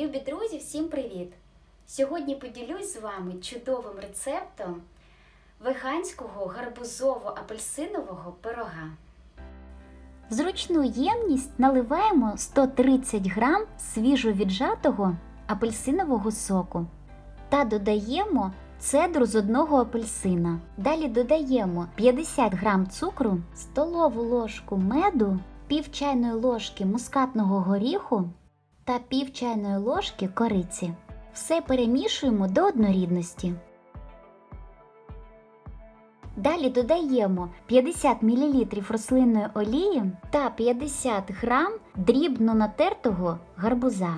Любі друзі, всім привіт! Сьогодні поділюсь з вами чудовим рецептом веганського гарбузово-апельсинового пирога. В зручну ємність наливаємо 130 грам свіжовіджатого апельсинового соку та додаємо цедру з одного апельсина. Далі додаємо 50 грам цукру, столову ложку меду, пів чайної ложки мускатного горіху та пів чайної ложки кориці. Все перемішуємо до однорідності. Далі додаємо 50 мл рослинної олії та 50 г дрібно натертого гарбуза.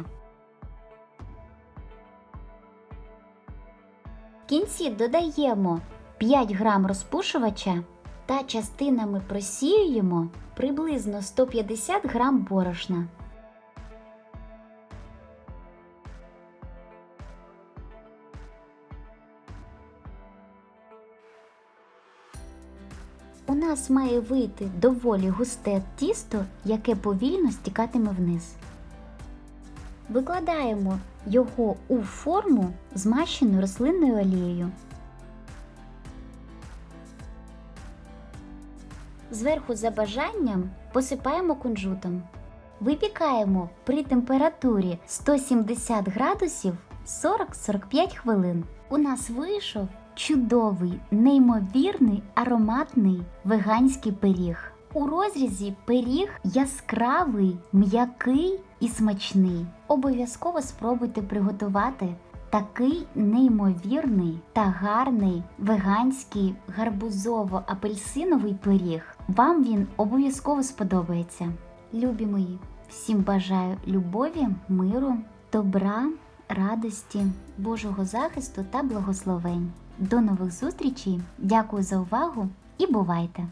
В кінці додаємо 5 г розпушувача та частинами просіюємо приблизно 150 г борошна. У нас має вийти доволі густе тісто, яке повільно стікатиме вниз. Викладаємо його у форму, змащену рослинною олією. Зверху за бажанням посипаємо кунжутом. Випікаємо при температурі 170 градусів 40-45 хвилин. У нас вийшов чудовий, неймовірний, ароматний веганський пиріг. У розрізі пиріг яскравий, м'який і смачний. Обов'язково спробуйте приготувати такий неймовірний та гарний веганський гарбузово-апельсиновий пиріг. Вам він обов'язково сподобається. Любі мої, всім бажаю любові, миру, добра, радості, Божого захисту та благословень. До нових зустрічей! Дякую за увагу і бувайте!